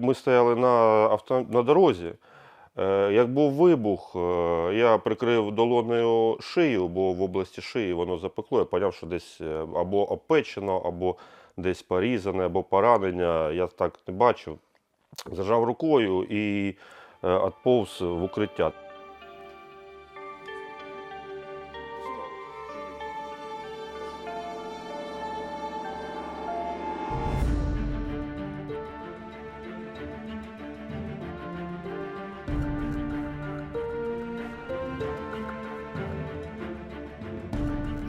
Ми стояли на, авто, на дорозі. Е, Як був вибух, е, я прикрив долонею шию, бо в області шиї воно запекло. Я поняв, що десь е, або опечено, або десь порізане, або поранення. Я так не бачив. Зажав рукою і відповз в укриття.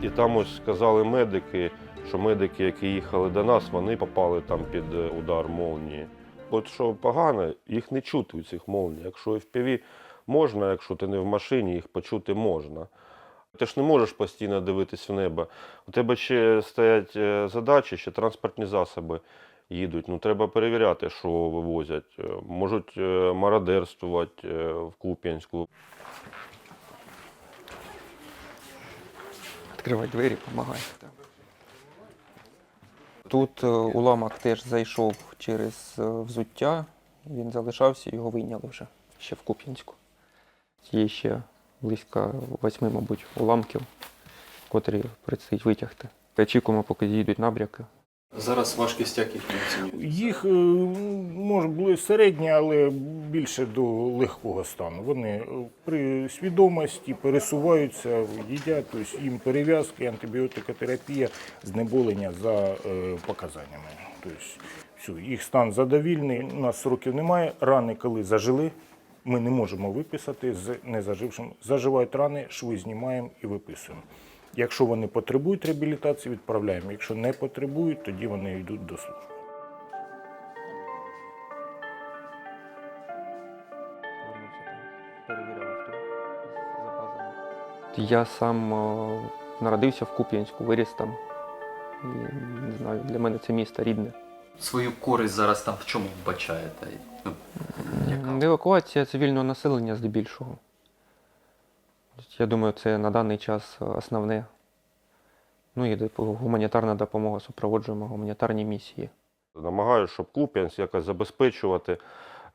І там ось сказали медики, що медики, які їхали до нас, вони попали там під е, удар молнії. От що погано, їх не чути у цих молній. Якщо FPV можна, якщо ти не в машині, їх почути можна. Ти ж не можеш постійно дивитись в небо. У тебе ще стоять е, задачі, ще транспортні засоби їдуть. Ну, треба перевіряти, що вивозять. Е, Можуть мародерствувати в Куп'янську. Відкривай двері, допомагай. Тут е, уламок теж зайшов через е, взуття, він залишався, його вийняли вже ще в Куп'янську. Є ще близько восьми, мабуть, уламків, котрі предстоїть витягти. Очікуємо, поки дійдуть набряки. Зараз важкість як їх не? Їх е, може були середні, але більше до легкого стану. Вони е, при свідомості пересуваються, їдять, тобто їм перев'язки, антибіотикотерапія, знеболення за е, показаннями. Тобто, все, їх стан задовільний, у нас сроків немає. Рани, коли зажили, ми не можемо виписати з незажившим. Заживають рани, шви знімаємо і виписуємо. Якщо вони потребують реабілітації, відправляємо. Якщо не потребують, тоді вони йдуть до служби. Я сам е, народився в Куп'янську, виріс там. І, не знаю, для мене це місто рідне. Свою користь зараз там в чому вбачаєте? Ну, яка? Евакуація цивільного населення здебільшого. Я думаю, це на даний час основне. Ну і гуманітарна допомога, супроводжуємо гуманітарні місії. Намагаюся, щоб Куп'янськ якось забезпечувати,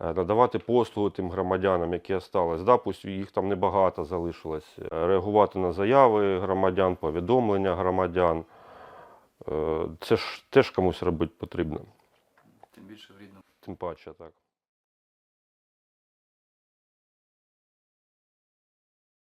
е, надавати послуги тим громадянам, які остались. Да, пусть їх там небагато залишилось. Е, Реагувати на заяви громадян, повідомлення громадян. Е, Це ж теж комусь робити потрібно. Тим більше в рідному. Тим паче так.